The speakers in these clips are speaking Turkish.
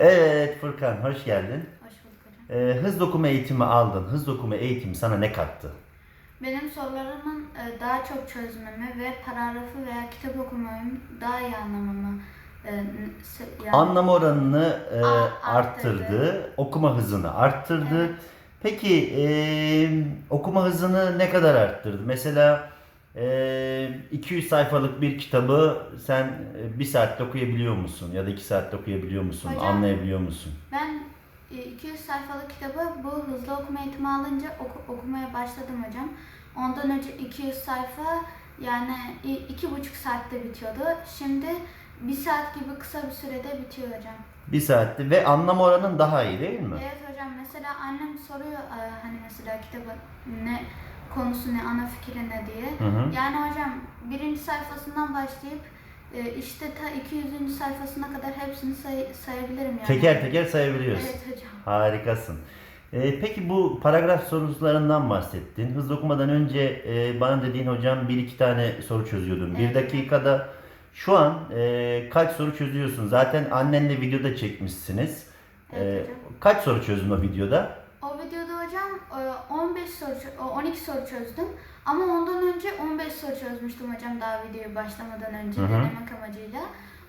Evet Furkan hoş geldin. Hoş bulduk hocam. Ee, hız dokuma eğitimi aldın. Hız dokuma eğitimi sana ne kattı? Benim sorularımın e, daha çok çözmemi ve paragrafı veya kitap okumamı daha iyi anlamamı e, yani- Anlama oranını e, A- arttırdı, arttırdı. okuma hızını arttırdı. Evet. Peki e, okuma hızını ne kadar arttırdı? Mesela 200 sayfalık bir kitabı sen e, bir saatte okuyabiliyor musun? Ya da iki saatte okuyabiliyor musun? Hocam- Anlayabiliyor musun? Ben e, 200 sayfalık kitabı bu hızlı okuma eğitimi alınca oku- okumaya başladım hocam. Ondan önce 200 sayfa yani iki buçuk saatte bitiyordu. Şimdi bir saat gibi kısa bir sürede bitiyor hocam. Bir saatte ve anlama oranın daha iyi değil mi? Evet hocam mesela annem soruyor e, hani mesela kitabın ne konusu ne ana fikri ne diye. Hı hı. Yani hocam birinci sayfasından başlayıp e, işte ta 200. sayfasına kadar hepsini say- sayabilirim yani. Teker teker sayabiliyorsun. Evet hocam. Harikasın. Ee, peki bu paragraf sorularından bahsettin. Hızlı okumadan önce e, bana dediğin hocam bir iki tane soru çözüyordun. Bir Evet. dakikada şu an e, kaç soru çözüyorsun? Zaten annenle videoda çekmişsiniz. Evet hocam. kaç soru çözdün o videoda? O videoda hocam e, 15 soru, çö- o 12 soru çözdüm. Ama ondan önce 15 soru çözmüştüm hocam daha videoya başlamadan önce Hı hı. denemek amacıyla.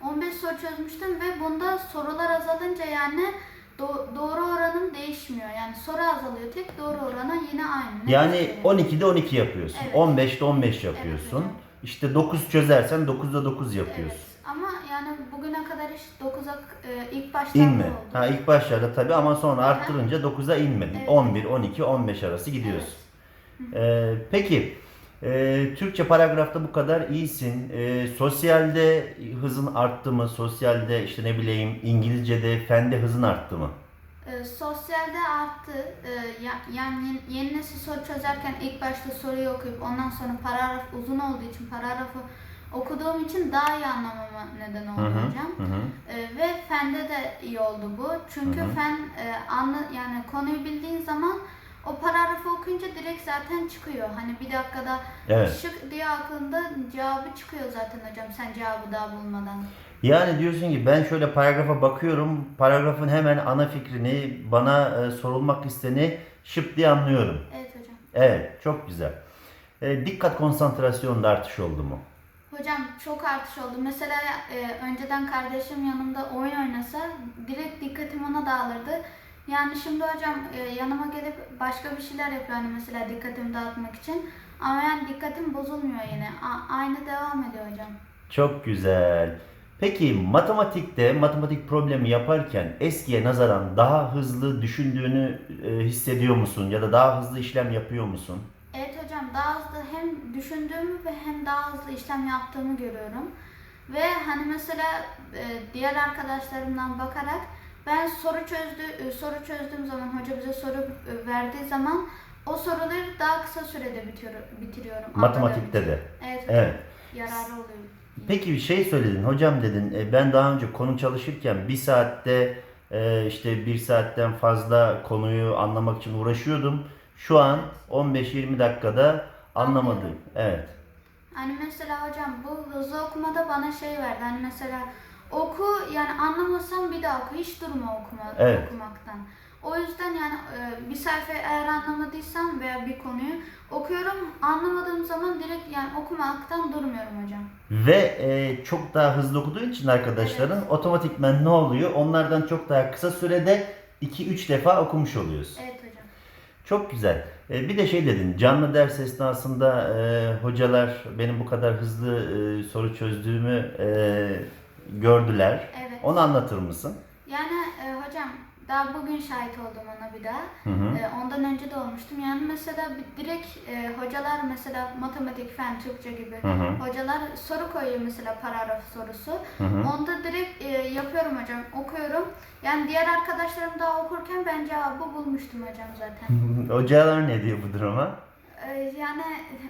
15 soru çözmüştüm ve bunda sorular azalınca yani do- doğru oranım değişmiyor. Yani soru azalıyor tek doğru oranı yine aynı. Ne Yani gösteriyor? 12'de 12 yapıyorsun. Evet. 15'te 15 yapıyorsun. hocam. işte 9 çözersen 9'da 9 yapıyorsun. Evet. Yani bugüne kadar hiç 9'a e, ilk başlarda İnme. oldu. Ha ilk başlarda tabii ama sonra arttırınca 9'a inmedin. Evet. 11, 12, 15 arası gidiyorsun. Ee, peki e, Türkçe paragrafta bu kadar iyisin. Ee, sosyalde hızın arttı mı? Sosyalde işte ne bileyim İngilizce'de, fende hızın arttı mı? E, sosyalde arttı. E, ya- yani yeni, yeni nesil soru çözerken ilk başta soruyu okuyup ondan sonra paragraf uzun olduğu için paragrafı okuduğum için daha iyi anlamama neden oldu Hı hı, hocam. hı. E, ve fende de iyi oldu bu. Çünkü Hı hı. fen e, anla, yani konuyu bildiğin zaman o paragrafı okuyunca direkt zaten çıkıyor. Hani bir dakikada Evet. şık diye aklında cevabı çıkıyor zaten hocam sen cevabı daha bulmadan. Yani diyorsun ki ben şöyle paragrafa bakıyorum. Paragrafın hemen ana fikrini bana e, sorulmak isteni şıp diye anlıyorum. Evet hocam. Evet, çok güzel. E, dikkat konsantrasyonda artış oldu mu? Hocam çok artış oldu. Mesela e, önceden kardeşim yanımda oyun oynasa direkt dikkatim ona dağılırdı. Yani şimdi hocam e, yanıma gelip başka bir şeyler yapıyor hani mesela dikkatimi dağıtmak için. Ama yani dikkatim bozulmuyor yine. A- aynı devam ediyor hocam. Çok güzel. Peki matematikte matematik problemi yaparken eskiye nazaran daha hızlı düşündüğünü e, hissediyor musun ya da daha hızlı işlem yapıyor musun? Hocam daha hızlı hem düşündüğümü ve hem daha hızlı işlem yaptığımı görüyorum. Ve hani mesela e, diğer arkadaşlarımdan bakarak ben soru çözdü e, soru çözdüğüm zaman hoca bize soru e, verdiği zaman o soruları daha kısa sürede bitiyor, bitiriyorum. Matematikte anladığım de. Evet. Evet. Yararı oluyor. Peki bir şey söyledin. Hocam dedin ben daha önce konu çalışırken bir saatte işte bir saatten fazla konuyu anlamak için uğraşıyordum. Şu an 15-20 dakikada anlamadım. Evet. Hani mesela hocam bu hızlı okumada bana şey verdi. Hani mesela oku yani anlamasam bir daha oku. Hiç durma okuma, Evet. okumaktan. O yüzden yani e, bir sayfayı eğer anlamadıysam veya bir konuyu okuyorum. Anlamadığım zaman direkt yani okumaktan durmuyorum hocam. Ve e, çok daha hızlı okuduğun için arkadaşların otomatikmen ne oluyor? Onlardan çok daha kısa sürede 2-3 defa okumuş oluyorsun. Evet. Çok güzel. E, bir de şey dedin, canlı ders esnasında e, hocalar benim bu kadar hızlı e, soru çözdüğümü e, gördüler. Evet. Onu anlatır mısın? Yani e, hocam daha bugün şahit oldum ona bir daha. Hı hı. E, ondan önce de olmuştum. Yani mesela direkt e, hocalar mesela matematik, fen, Türkçe gibi Hı hı. hocalar soru koyuyor mesela paragraf sorusu. Hı hı. Onda direkt e, yapıyorum hocam, okuyorum. Yani diğer arkadaşlarım daha okurken ben cevabı bulmuştum hocam zaten. Hocalar ne diyor bu duruma? E, yani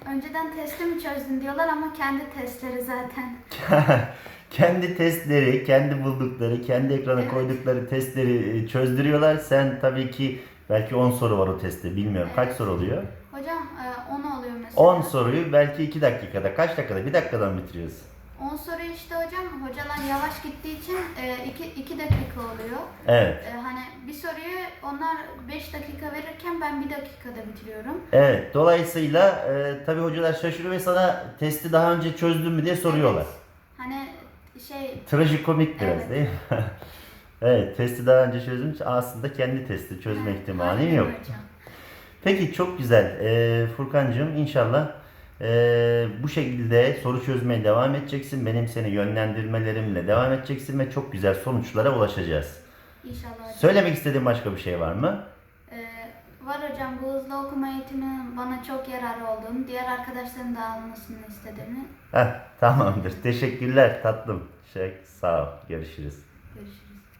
önceden testi mi çözdün diyorlar ama kendi testleri zaten. kendi testleri, kendi buldukları, kendi ekrana koydukları testleri e, çözdürüyorlar. Sen tabii ki belki 10 soru var o testte bilmiyorum. Kaç soru oluyor? Hocam e, 10 oluyor mesela. 10 soruyu belki 2 dakikada, kaç dakikada? 1 dakikadan bitiriyorsun. 10 soru işte hocam. Hocalar yavaş gittiği için 2 dakika oluyor. Evet. E, hani bir soruyu onlar 5 dakika verirken ben 1 dakikada bitiriyorum. Evet. Dolayısıyla e, tabii hocalar şaşırıyor ve sana testi daha önce çözdün mü diye soruyorlar. Evet. Şey Trajikomik biraz Evet. değil mi? evet. Testi daha önce çözdüm. Aslında kendi testi çözme ihtimalin aynen yok. hocam. Peki çok güzel. Ee, Furkan'cığım inşallah ee, bu şekilde soru çözmeye devam edeceksin. Benim seni yönlendirmelerimle devam edeceksin ve çok güzel sonuçlara ulaşacağız. İnşallah. Söylemek istediğin başka bir şey var mı? Var hocam bu hızlı okuma eğitimi bana çok yararı olduğunu, diğer arkadaşların da almasını istediğimi Heh, tamamdır. Teşekkürler tatlım. Şey, sağ ol. Görüşürüz. görüşürüz.